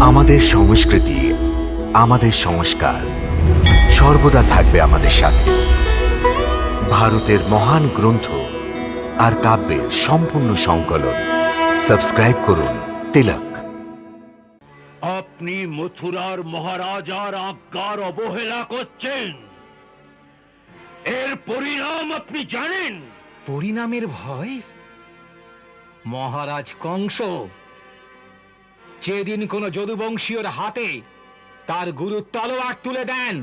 আমাদের সংস্কৃতি আমাদের সংস্কার সর্বদা থাকবে আমাদের সাথে। ভারতের মহান গ্রন্থ আর কাব্যের সম্পূর্ণ সংকলন। সাবস্ক্রাইব করুন তিলক। আপনি মথুরার মহারাজার আজ্ঞার অবহেলা করছেন। এর পরিণাম আপনি জানেন? পরিণামের ভয়? মহারাজ কংস যেদিন কোন যদুবংশীয়র হাতে তার গুরু তলোয়ার তুলে দেন,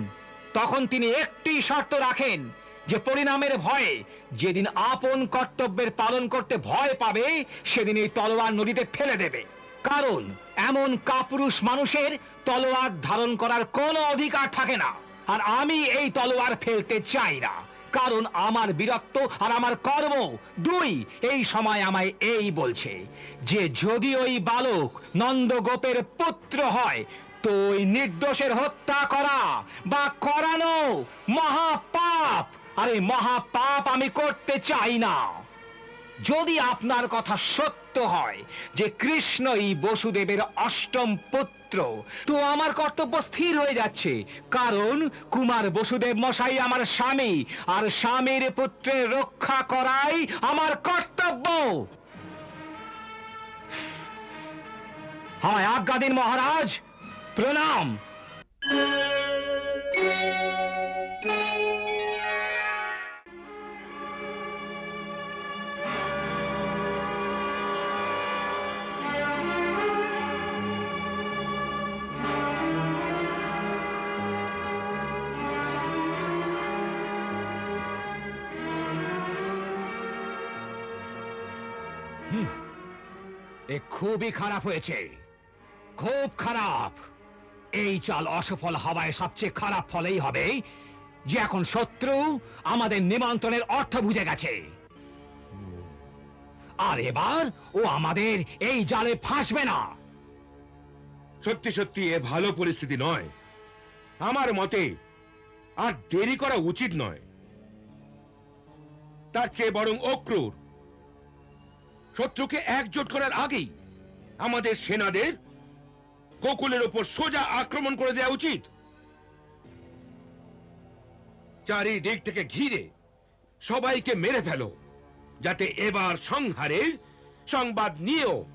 তখন তিনি একটি শর্ত রাখেন যে পরিণামের ভয়ে যেদিন আপন কর্তব্যের পালন করতে ভয় পাবে, সেদিন এই তলোয়ার নদীতে ফেলে দেবে। কারণ এমন কাপুরুষ মানুষের তলোয়ার ধারণ করার কোনো অধিকার থাকে না, আর আমি এই তলোয়ার ফেলতে চাই না। কারণ আমার বীরত্ব আর আমার কর্ম দুই। এই সময় আমায় এই বলছে যে যদি ওই বালক নন্দগোপের পুত্র হয়, তো ওই নির্দোষের হত্যা করা বা করানো মহাপাপ। আরে মহাপাপ আমি করতে চাই না। যদি আপনার কথা সত্য হয় যে কৃষ্ণই বসুদেবের অষ্টম পুত্র। তো আমার কর্তব্য স্থির হয়ে যাচ্ছে, কারণ কুমার বসুদেব মশাই আমার স্বামী, আর স্বামীর পুত্রের রক্ষা করাই আমার কর্তব্য। আমায় আজ্ঞা দিন মহারাজ, প্রণাম। এ খুবই খারাপ হয়েছে। খুব খারাপ। এই চাল অসফল হওয়ায় সবচেয়ে খারাপ ফলেই হবে যে এখন শত্রু আমাদের নিমন্ত্রণের অর্থ বুঝে গেছে। আর এবার ও আমাদের এই জালে ফাঁসবে না। সত্যি সত্যি, এ ভালো পরিস্থিতি নয়। আমার মতে আর দেরি করা উচিত নয়। তার চেয়ে বরং অক্রূর। শত্রুকে একজোট করার আগেই আমাদের সেনাদের গোকুলের ওপর সোজা আক্রমণ করে দেওয়া উচিত। চারিদিক থেকে ঘিরে সবাইকে মেরে ফেলো, যাতে এবার সংহারের সংবাদ নিয়েও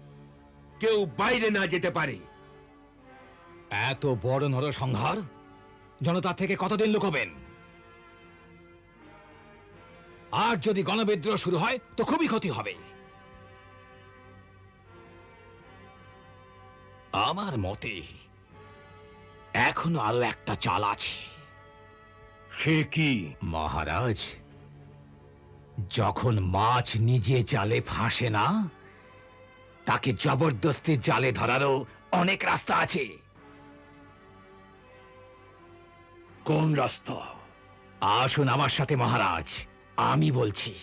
কেউ বাইরে না যেতে পারে। এত বড় নর সংহার? জনতা থেকে কতদিন লুকোবেন? আর যদি গণবিদ্রোহ শুরু হয়, তো খুবই ক্ষতি হবে। আমার মতে এখনও আরও একটা চাল আছে। সে কি? মহারাজ যখন মাছ নিজে জালে ফাঁসে না তাকে জবরদস্তি জালে ধরারও অনেক রাস্তা আছে। কোন রাস্তা? আসুন আমার সাথে মহারাজ আমি বলছি।